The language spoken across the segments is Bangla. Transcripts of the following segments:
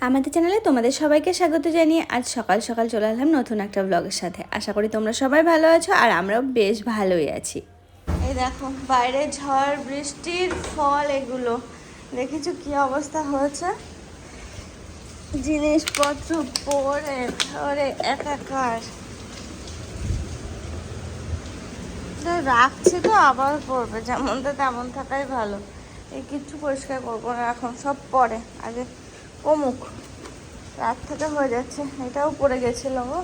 আমাদের চ্যানেলে তোমাদের সবাইকে স্বাগত জানিয়ে আজ সকাল সকাল চলে এলাম নতুন একটা ব্লগের সাথে। আশা করি তোমরা সবাই ভালো আছো আর আমরাও বেশ ভালোই আছি। এই দেখো, বাইরে ঝড়, বৃষ্টির ফল এগুলো। দেখেছ কি অবস্থা হয়েছে? জিনিসপত্র পরে ধরে একাকার। রাখছি তো, আবার পড়বে। যেমন তো তেমন থাকাই ভালো। এই কিচ্ছু পরিষ্কার করব না এখন, সব পরে আগে কমুক রাত থেকে হয়ে যাচ্ছে। এটাও পড়ে গেছিল গো।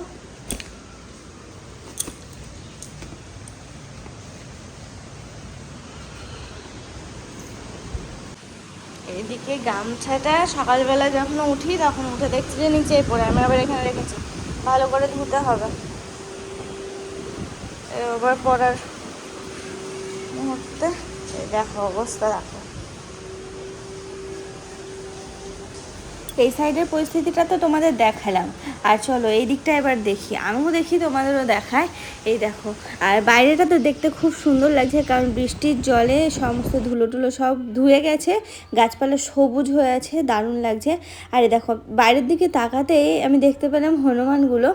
এইদিকে গামছাটা সকালবেলা যখন উঠি, তখন উঠে দেখছি যে নিচেই পড়ে। আমি আবার এখানে রেখেছি। ভালো করে ধুতে হবে। এবার পড়ার মুহূর্তে দেখো অবস্থা দেখো। এই সাইডের পরিস্থিতিটা তো তোমাদের দেখালাম। আর চলো এই দিকটা এবার দেখি। আমিও দেখি, তোমাদেরও দেখায় এই দেখো, আর বাইরেটা তো দেখতে খুব সুন্দর লাগছে, কারণ বৃষ্টির জলে সমস্ত ধুলো টুলো সব ধুয়ে গেছে, গাছপালা সবুজ হয়ে আছে, দারুণ লাগছে। আর দেখো, বাইরের দিকে তাকাতেই আমি দেখতে পেলাম হনুমানগুলো।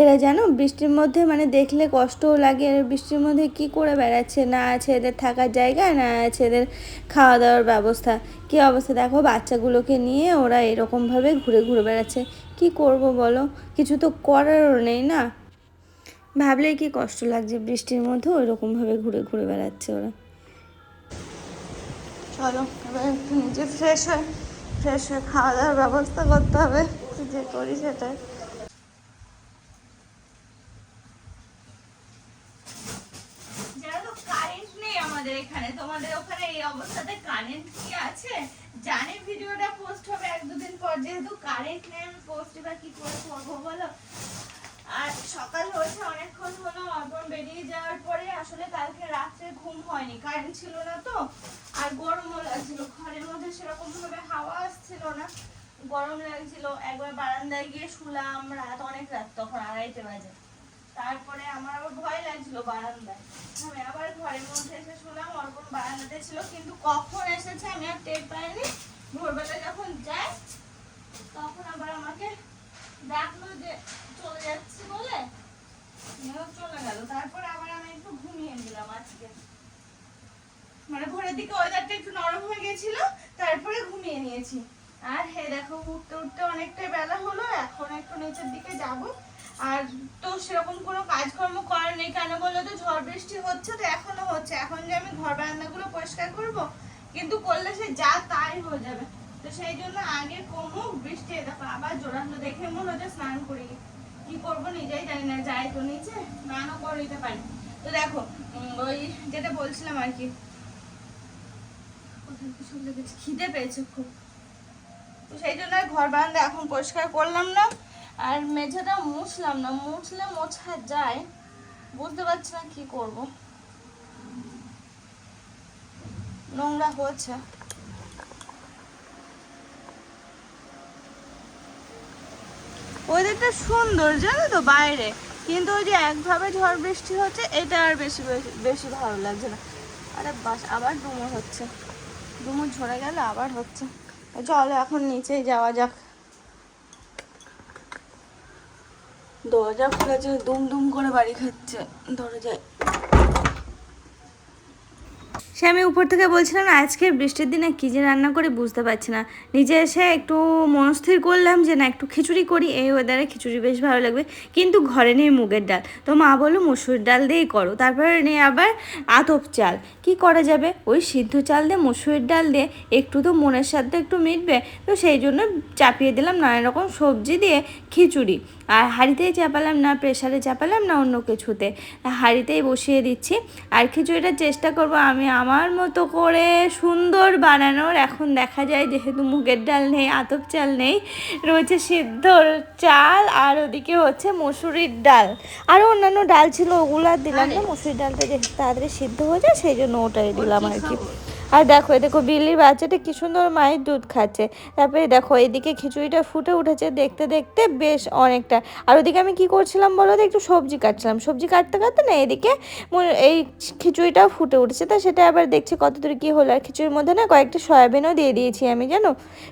এরা জানো বৃষ্টির মধ্যে মানে দেখলে কষ্টও লাগে বৃষ্টির মধ্যে কি করে বেড়াচ্ছে? না আছে এদের থাকার জায়গা, না আছে এদের খাওয়া দাওয়ার ব্যবস্থা। কি অবস্থা? দেখো, বাচ্চাগুলোকে নিয়ে ওরা এরকমভাবে ঘুরে ঘুরে বেড়াচ্ছে। কি করব বলো? কিছু তো করারও নেই না। ভাবলে কি কষ্ট লাগছে? বৃষ্টির মধ্যে ওই রকমভাবে ঘুরে ঘুরে বেড়াচ্ছে ওরা। চলো, এবার একটু নিজে ফ্রেশ হয় ফ্রেশ হয়ে খাওয়া দাওয়ার ব্যবস্থা করতে হবে। যে করি সেটাই জানো তো কারেন্ট নেই আমাদের এখানে তোমাদের ওখানে এই অবস্থাতে কারেন্ট কি আছে জানি ভিডিওটা পোস্ট হবে এক দুদিন পর যেহেতু কারেন্ট নেই আমি পোস্ট এবার কি করে করব বলো? আর সকাল হয়েছে, অনেকক্ষণ হলো, অর্পণ বেরিয়ে যাওয়ার পরে আসলে কালকে রাত্রে ঘুম হয়নি কারেন্ট ছিল না তো, আর গরমও লাগছিল। ঘরের মধ্যে সেরকম ভাবে হাওয়া আসছিল না, গরম লাগছিল। একবার বারান্দায় গিয়ে শুলাম, রাত, অনেক রাত তখন, আড়াইটে বাজে। তারপরে আমার আবার ভয় লাগছিল বারান্দায়। আমি আবার ঘরের মধ্যে এসে শুনলাম অর্পণ বারান্দাতে ছিল, কিন্তু কখন এসেছে আমি আর টের পাইনি। ভোরবেলা যখন যাই তখন আবার আমাকে ডাকলো যে চলে যাচ্ছি বলে। চলে গেল। তারপরে আবার আমি একটু ঘুমিয়ে নিলাম আজকে। মানে ভোরের দিকে ওয়েদারটা একটু নরম হয়ে গেছিল, তারপরে ঘুমিয়ে নিয়েছি। আর হে দেখো, উঠতে উঠতে অনেকটাই বেলা হলো, এখন একটু নিচের দিকে যাব। আর তো সেরকম কোনো কাজকর্ম করার নেই। কেন বলল তো? ঝড় বৃষ্টি হচ্ছে তো এখনও হচ্ছে। এখন যে আমি ঘর বারান্দাগুলো পরিষ্কার করব, কিন্তু করলে সে যা তাই হয়ে যাবে। তো সেই জন্য আগে কমুক বৃষ্টি দেখো আবার জোরালো দেখে মনে হচ্ছে স্নান করি কি করব নিজেই জানি না, যাই তো নিচে, স্নানও করে নিতে পারি। তো দেখো ওই যেটা বলছিলাম আর কি। খিদে পেয়েছে খুব। তো সেই জন্য ঘর বারান্দা এখন পরিষ্কার করলাম না, আর মেঝেটা মুছলাম না। মুছলে মোছা যায়, বুঝতে পারছি না কি করব। নোংরা হচ্ছে ওয়েদারটা সুন্দর, জানো তো, বাইরে। কিন্তু ওই যে একভাবে ঝড় বৃষ্টি হচ্ছে, এটা আর বেশি, বেশি- ভালো লাগছে না। আরে বাস, আবার ডুমুর হচ্ছে। ডুমুর ঝরে গেলে আবার হচ্ছে। চলো এখন নিচে যাওয়া যাক। দরজা খুলেছে দুম দুম করে বাড়ি খাচ্ছে। দরজায় সে আমি উপর থেকে বলছিলাম আজকে বৃষ্টির দিনে কী যে রান্না করে বুঝতে পারছি না। নিজে এসে একটু মনস্থির করলাম যে, না, একটু খিচুড়ি করি, এই ওয়েদারে খিচুড়ি বেশ ভালো লাগবে। কিন্তু ঘরে নেই মুগের ডাল। তো মা বলল, মসুর ডাল দিয়েই করো। তারপরে নেই আবার আতপ চাল। কি করা যাবে? ওই সিদ্ধ চাল দিয়ে মসুরের ডাল দিয়ে, একটু তো মনের সাথে একটু মিটবে। তো সেই জন্য চাপিয়ে দিলাম নানা রকম সবজি দিয়ে খিচুড়ি। আর হাঁড়িতেই চাপালাম না প্রেশারে চাপালাম না অন্য কিছুতে। হাঁড়িতেই বসিয়ে দিচ্ছি। আর খিচুড়িটা চেষ্টা করব আমি আমার মতো করে সুন্দর বানানোর। এখন দেখা যায় যেহেতু মুগের ডাল নেই আতপ চাল নেই রয়েছে সিদ্ধ চাল আর ওদিকে হচ্ছে মসুরির ডাল। আরও অন্যান্য ডাল ছিল ওগুলো আর দিলাম না। মসুরির ডালটা যে তাড়াতাড়ি সিদ্ধ হয়ে যায় সেই জন্য ওটাই দিলাম আর কি। আর দেখো দেখো বিল্লির বাচ্চাটা কি সুন্দর মায়ের দুধ খাচ্ছে। তারপরে দেখো, এদিকে খিচুড়িটা ফুটে উঠেছে দেখতে দেখতে বেশ অনেকটা। আর ওদিকে আমি কি করছিলাম বলো তো, একটু সবজি কাটছিলাম। সবজি কাটতে কাটতে না এদিকে এই খিচুড়িটাও ফুটে উঠেছে। তা সেটা আবার দেখছি কত দূর কী হলো। আর খিচুড়ির মধ্যে না কয়েকটা সয়াবিনও দিয়ে দিয়েছি আমি, জানো?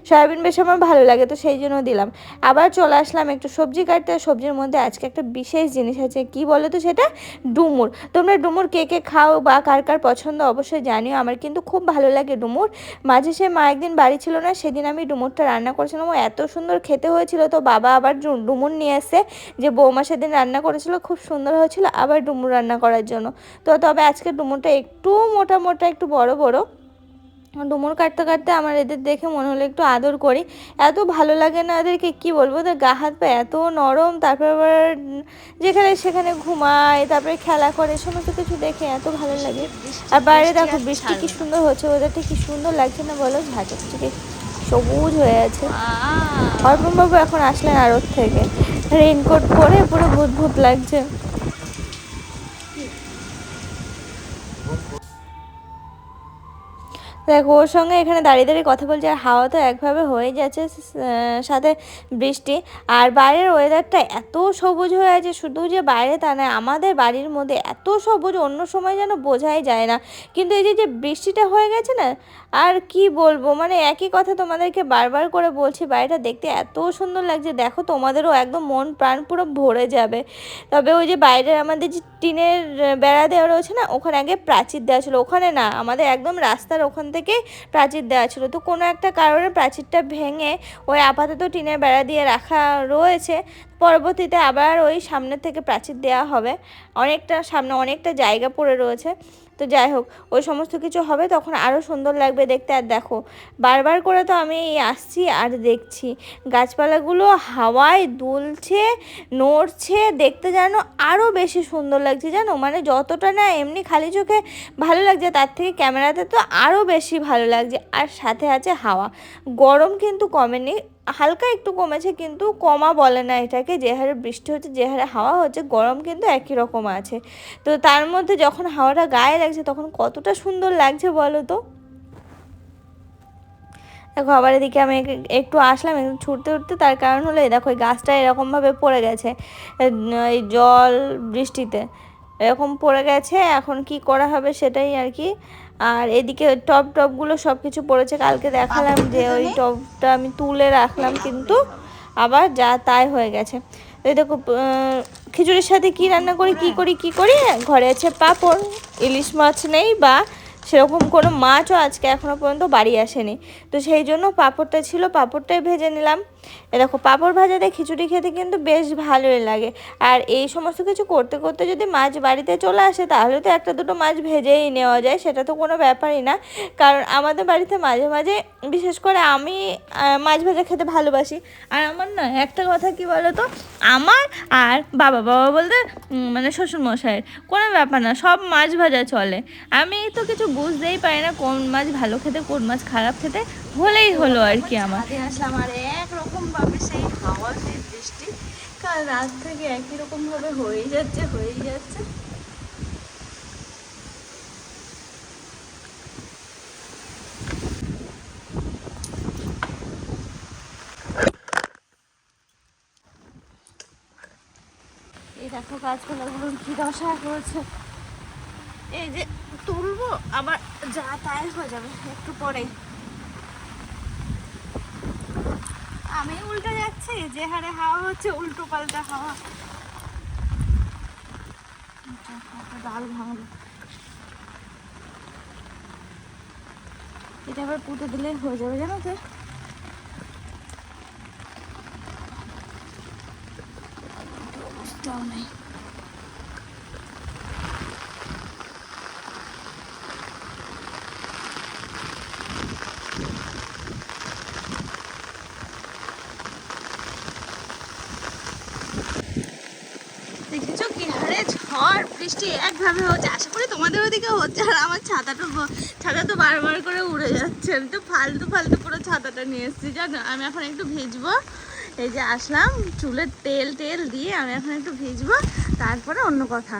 সয়াবিন বেশ আমার ভালো লাগে, তো সেই জন্য দিলাম। আবার চলে আসলাম একটু সবজি কাটতে। সবজির মধ্যে আজকে একটা বিশেষ জিনিস আছে, কি বলো তো সেটা? ডুমুর। তোমরা ডুমুর কে কে খাও বা কার কার পছন্দ অবশ্যই জানিও। আমার কিন্তু খুব ভালো লাগে ডুমুর। মাঝে সে মা একদিন বাড়ি ছিল না, সেদিন আমি ডুমুরটা রান্না করেছিলাম। ও এত সুন্দর খেতে হয়েছিল তো বাবা আবার ডুমুর নিয়ে এসে যে বৌমা সেদিন রান্না করেছিল, খুব সুন্দর হয়েছিল আবার ডুমুর রান্না করার জন্য। তো তবে আজকে ডুমুরটা একটু মোটা মোটা, একটু বড় বড়। ডুমুর কাটতে কাটতে আমার এদের দেখে মনে হলো একটু আদর করি। এত ভালো লাগে না এদেরকে কি বলব? ওদের গা হাত পা এত নরম তারপর আবার যেখানে সেখানে ঘুমায় তারপরে খেলা করে সমস্ত কিছু দেখে এত ভালো লাগে। আর বাইরে দেখো বৃষ্টি কি সুন্দর হচ্ছে ওদেরটা কি সুন্দর লাগছে না বলো? ঝাঁকে থেকে সবুজ হয়ে আছে। অর্পণ বাবু এখন আসলেন আরত থেকে। রেইনকোট পরে পুরো ভূত ভূত লাগছে। দেখো, ওর সঙ্গে এখানে দাঁড়িয়ে দাঁড়িয়ে কথা বলছে আর হাওয়া তো একভাবে হয়ে যাচ্ছে সাথে বৃষ্টি। আর বাইরের ওয়েদারটা এত সবুজ হয়ে আছে, শুধু যে বাইরে তা নয়, আমাদের বাড়ির মধ্যে এত সবুজ, অন্য সময় যেন বোঝাই যায় না। কিন্তু এই যে যে বৃষ্টিটা হয়ে গেছে না, আর কি বলব মানে একই কথা তোমাদেরকে বারবার করে বলছি, বাড়িটা দেখতে এত সুন্দর লাগছে। দেখো, তোমাদেরও একদম মন, প্রাণ পুরো ভরে যাবে। তবে ওই যে বাইরের আমাদের যে টিনের বেড়া দেওয়া রয়েছে না, ওখানে আগে প্রাচীর দেওয়া ছিল। ওখানে না, আমাদের একদম রাস্তার ওখান থেকে প্রাচীর দেওয়া ছিল। তো কোনো একটা কারণে প্রাচীরটা ভেঙে ওই আপাতত টিনের বেড়া দিয়ে রাখা রয়েছে। পরবর্তীতে আবার ওই সামনের থেকে প্রাচীর দেওয়া হবে। অনেকটা সামনে অনেকটা জায়গা পড়ে রয়েছে। তো যাই হোক, ওই সমস্ত কিছু হবে, তখন আরও সুন্দর লাগবে দেখতে। আর দেখো, বারবার করে তো আমি এই আসছি আর দেখছি। গাছপালাগুলো হাওয়ায় দুলছে, নড়ছে, দেখতে যেন আরও বেশি সুন্দর লাগছে, জানো? মানে যতটা না এমনি খালি চোখে ভালো লাগছে, তার থেকে ক্যামেরাতে তো আরও বেশি ভালো লাগছে। আর সাথে আছে হাওয়া। গরম কিন্তু কমেনি হালকা একটু কমেছে, কিন্তু কমা বলে না এটাকে। যে হারে বৃষ্টি হচ্ছে, যে হারে হাওয়া হচ্ছে, গরম কিন্তু একই রকম আছে। তো তার মধ্যে যখন হাওয়াটা গায়ে লাগছে, তখন কতটা সুন্দর লাগছে বলো তো? দেখো, আবার এদিকে আমি একটু আসলাম একটু ছুটতে উঠতে তার কারণ হলো, এই দেখো, এই গাছটা এরকমভাবে পড়ে গেছে। এই জল বৃষ্টিতে, এরকম পড়ে গেছে, এখন কি করা হবে সেটাই আর কি। আর এদিকে টপ টপগুলো সব কিছু পড়েছে। কালকে দেখালাম যে ওই টপটা আমি তুলে রাখলাম কিন্তু আবার যা তাই হয়ে গেছে। এই দেখো খিচুড়ির সাথে কি রান্না করি কি করি কি করি? ঘরে আছে পাঁপড় ইলিশ মাছ নেই বা সেরকম কোনো মাছও আজকে এখনও পর্যন্ত বাড়ি আসেনি। তো সেই জন্য পাঁপড়টা ছিল পাঁপড়টাই ভেজে নিলাম। দেখো পাঁপড় ভাজাতে খিচুড়ি খেতে কিন্তু বেশ ভালোই লাগে আর এই সমস্ত কিছু করতে করতে যদি মাছ বাড়িতে চলে আসে তাহলে তো একটা দুটো মাছ ভেজেই নেওয়া যায় সেটা তো কোনো ব্যাপারই না কারণ আমাদের বাড়িতে মাঝে মাঝে বিশেষ করে আমি মাছ ভাজা খেতে ভালোবাসি আর আমার না একটা কথা কি বলো তো আমার আর বাবা বাবা বলতে মানে শ্বশুর মশাইয়ের কোনো ব্যাপার না সব মাছ ভাজা চলে আমি তো কিছু বুঝতেই পারি না কোন মাছ ভালো খেতে কোন মাছ খারাপ খেতে হলেই হলো আর কি আমার ছাদে আসলাম আর একরকম ভাবে সেই হাওয়া সেই বৃষ্টি, কাল রাত থেকে একই রকম ভাবে হয়েই যাচ্ছে। হয়ে যাচ্ছে দেখো গাছপালাগুলোর কি দশা করেছে। এই যে তুলবো, আবার যা তাই হয়ে যাবে, একটু পরেই। আমি উল্টো যাচ্ছি, যে হারে হাওয়া হচ্ছে, উল্টো পাল্টা হাওয়া। ডাল ভাঙলো। এটা আবার পুঁতে দিলে হয়ে যাবে, জানো তো? অবস্থাও নেই দেখেছ কি হারে ঝড় বৃষ্টি একভাবে হচ্ছে, আশা করি তোমাদের ওদিকে হচ্ছে, আর আমার ছাতাটা ছাতা তো বারবার করে উড়ে যাচ্ছে, আমি তো ফালতু ফালতু পুরো ছাতাটা নিয়ে এসেছি, জানো? আমি এখন একটু ভিজবো, এই যে আসলাম, চুলে তেল টেল দিয়ে আমি এখন একটু ভিজবো, তারপরে অন্য কথা।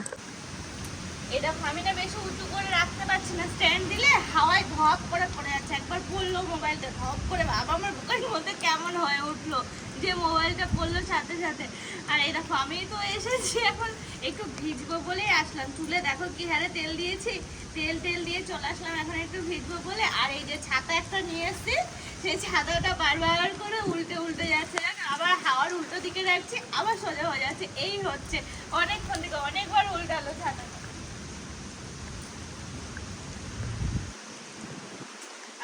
এটা আমি না বেশি উঁচু করে রাখতে পারছি না স্ট্যান্ড দিলে হাওয়ায় ধপ করে পড়ে যাচ্ছে, একবার পড়ল মোবাইলটা, ধপ করে, বাবা, আমার বুকের মধ্যে কেমন হয়ে উঠল। যে মোবাইলটা পড়ল সাথে সাথে। আর এই দেখো আমি তো এসেছি এখন, একটু ভিজবো বলেই আসলাম। চুলে দেখো কি হারে তেল দিয়েছি। তেল তেল দিয়ে চলে আসলাম এখন একটু ভিজবো বলে। আর এই যে ছাতা একটা নিয়ে এসেছি, সেই ছাতাটা বারবার করে উল্টে উল্টে যাচ্ছে? আবার হাওয়ার উল্টো দিকে রাখছি আবার সোজা হয়ে যাচ্ছে। এই হচ্ছে, অনেকক্ষণ থেকে অনেকবার উল্টালো ছাতা।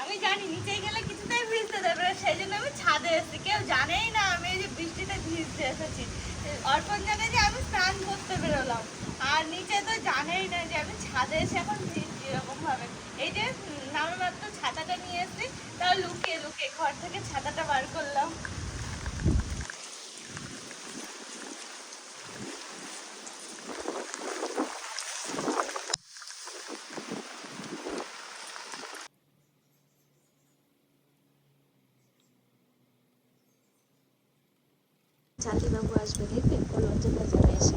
আমি জানি, নিচে গেলে ভিজতে দেবে, সেই জন্য আমি ছাদে এসেছি। কেউ জানেই না, আমি এই যে বৃষ্টিতে ভিজতে এসেছি। অর্পণ জানে যে আমি স্নান করতে বেরোলাম। আর নিচে তো জানেই না যে আমি ছাদে এসে এখন ভিজছি এরকমভাবে। এই যে নামে মাত্র ছাতাটা নিয়ে এসেছি, তাও লুকিয়ে লুকিয়ে ঘর থেকে ছাতাটা বার করলাম। চাঁদিবাবু আসবে দেখবে ও লজ্জা পেয়ে যাবে এসে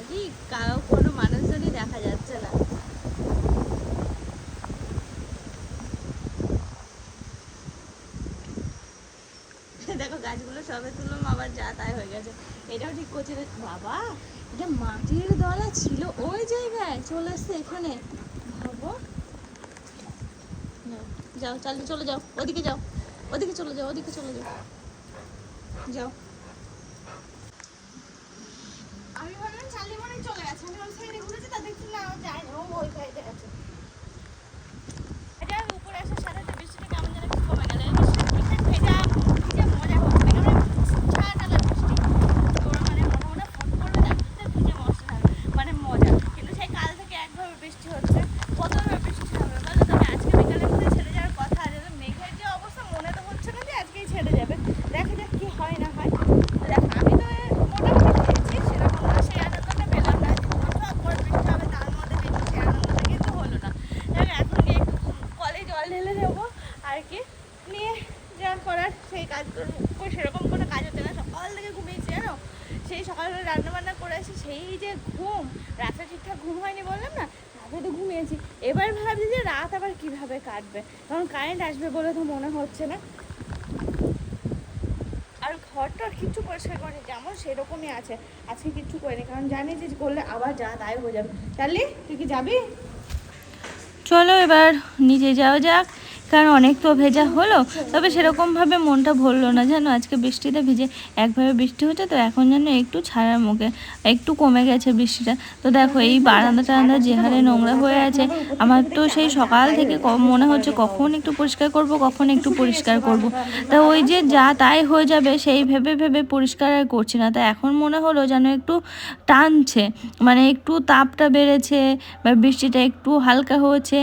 দেখো কারও কোনো মানুষজনই দেখা যাচ্ছে না দেখো গাছগুলো সবে তুললাম আবার যা তাই হয়ে গেছে। এটাও ঠিক করছে বাবা! এটা মাটির দলা ছিল ওই জায়গায়, চলে আসছে এখানে। ভাবো। যাও চালিয়ে চলে যাও, ওদিকে যাও, ওদিকে চলে যাও, ওদিকে চলে যাও। যাও আমি ভাবলাম চালি মনে হয় চলে গেছে আমি ওই সাইডে ঘুরেছি তা দেখছি না ও যায় না ও ওই সাইডে আছে এটা উপরে আসার সাথে সাথে বৃষ্টিটা কেমন যেন একটু কমে গেল এই বৃষ্টিতে ভেজা ভিজে মজা হচ্ছে কেমন ছাড়া বৃষ্টি তোরা মানে মনে মনে ফোন করবে দেখতে ভিজে মশলা মানে মজা কিন্তু সেই কাল থেকে একভাবে বৃষ্টি হচ্ছে কতভাবে বৃষ্টি হবে বলো তবে আজকে বিকালের মধ্যে ছেড়ে যাওয়ার কথা আছে তো মেঘের যে অবস্থা মনে তো হচ্ছে না যে আজকেই ছেড়ে যাবে দেখা যাক কি হয় না হয় তো দেখ আমি তো মোটামুটি পেয়েছি সেরকম না সেই আনন্দটা পেলাম না যে প্রচুর পর বৃষ্টি হবে তার মধ্যে পেয়েছি সেই আনন্দটা কিন্তু হলো না দেখ এখন গিয়ে একটু কলে জল ঢেলে দেবো আর কি নিয়ে যা করার সেই কাজ করব কই সেরকম কোনো কাজ হচ্ছে না সকাল থেকে ঘুমিয়েছি জানো সেই সকালবেলা রান্না বান্না করে আসি সেই যে ঘুম রাতে ঠিকঠাক ঘুম হয়নি বললাম না রাতে তো ঘুমিয়েছি এবার ভাবছি যে রাত আবার কীভাবে কাটবে কারণ কারেন্ট আসবে বলে তো মনে হচ্ছে না। আর ঘরটা কিছু পরিষ্কার করে যেমন সেরকমই আছে। আজকে কিচ্ছু করিনি, কারণ জানি যে করলে আবার যা তাই হয়ে যাবে। চার্লি তুই কি যাবি? চলো এবার নিজে যাওয়া যাক। কারণ অনেক তো ভেজা হলো, তবে সেরকমভাবে মনটা ভরলো না। জানো, আজকে বৃষ্টিতে ভিজে একভাবে বৃষ্টি হচ্ছে, তো এখন যেন একটু ছাড়ার মুখে, একটু কমে গেছে বৃষ্টিটা। তো দেখো, এই বারান্দা টারান্দা যে হারে নোংরা হয়ে আছে, আমার তো সেই সকাল থেকে মনে হচ্ছে কখন একটু পরিষ্কার করব, কখন একটু পরিষ্কার করব। তা ওই যে যা তাই হয়ে যাবে, সেই ভেবে ভেবে পরিষ্কার আর করছি না। তা এখন মনে হলো যেন একটু টানছে মানে একটু তাপটা বেড়েছে, বা বৃষ্টিটা একটু হালকা হয়েছে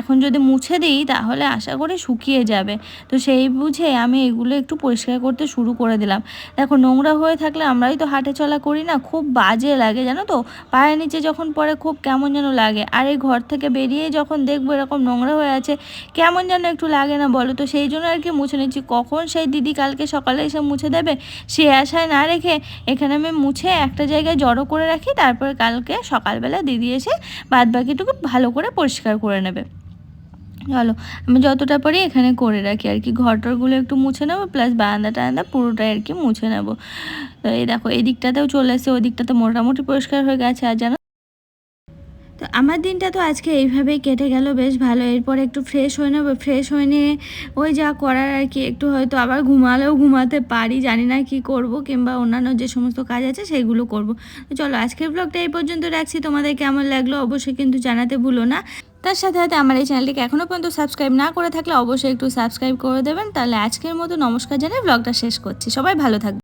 এখন যদি মুছে দিই তাহলে আশা করি শুকিয়ে যাবে। তো সেই বুঝে আমি এগুলো একটু পরিষ্কার করতে শুরু করে দিলাম। দেখো নোংরা হয়ে থাকলে আমরাই তো হাঁটে চলা করি না, খুব বাজে লাগে জানো তো? পায়ের নিচে যখন পরে খুব কেমন যেন লাগে। আর এই ঘর থেকে বেরিয়ে যখন দেখব এরকম নোংরা হয়ে আছে, কেমন যেন একটু লাগে না বলো তো? সেই জন্য আর কি মুছে নিচ্ছি। কখন সেই দিদি কালকে সকালে এসে মুছে দেবে, সে আশায় না রেখে এখানে আমি মুছে একটা জায়গায় জড়ো করে রাখি, তারপরে কালকে সকালবেলা দিদি এসে বাদ বাকিটুকু ভালো করে পরিষ্কার করে নেবে। চলো, আমি যতটা পারি এখানে করে রাখি আর কি। ঘরটরগুলো একটু মুছে নেব প্লাস বারান্দা টারান্দা পুরোটাই আর কি মুছে নেব। তো এই দেখো, এই দিকটাতেও চলে এসে ওই দিকটাতে মোটামুটি পরিষ্কার হয়ে গেছে, আর জানো? তো আমার দিনটা তো আজকে এইভাবেই কেটে গেল, বেশ ভালো। এরপর একটু ফ্রেশ হয়ে নেব ফ্রেশ হয়ে নিয়ে ওই যা করার আর কি, একটু হয়তো আবার ঘুমালেও ঘুমাতে পারি, জানি না কি করব, কিংবা অন্যান্য যে সমস্ত কাজ আছে সেইগুলো করব। তো চলো, আজকের ব্লগটা এই পর্যন্ত রাখছি, তোমাদের কেমন লাগল অবশ্যই কিন্তু জানাতে ভুলো না। তার সাথে সাথে আমার এই চ্যানেলটিকে এখনও পর্যন্ত সাবস্ক্রাইব না করে থাকলে অবশ্যই একটু সাবস্ক্রাইব করে দেবেন। তাহলে আজকের মতো নমস্কার জানিয়ে ব্লগটা শেষ করছি। সবাই ভালো থাকবে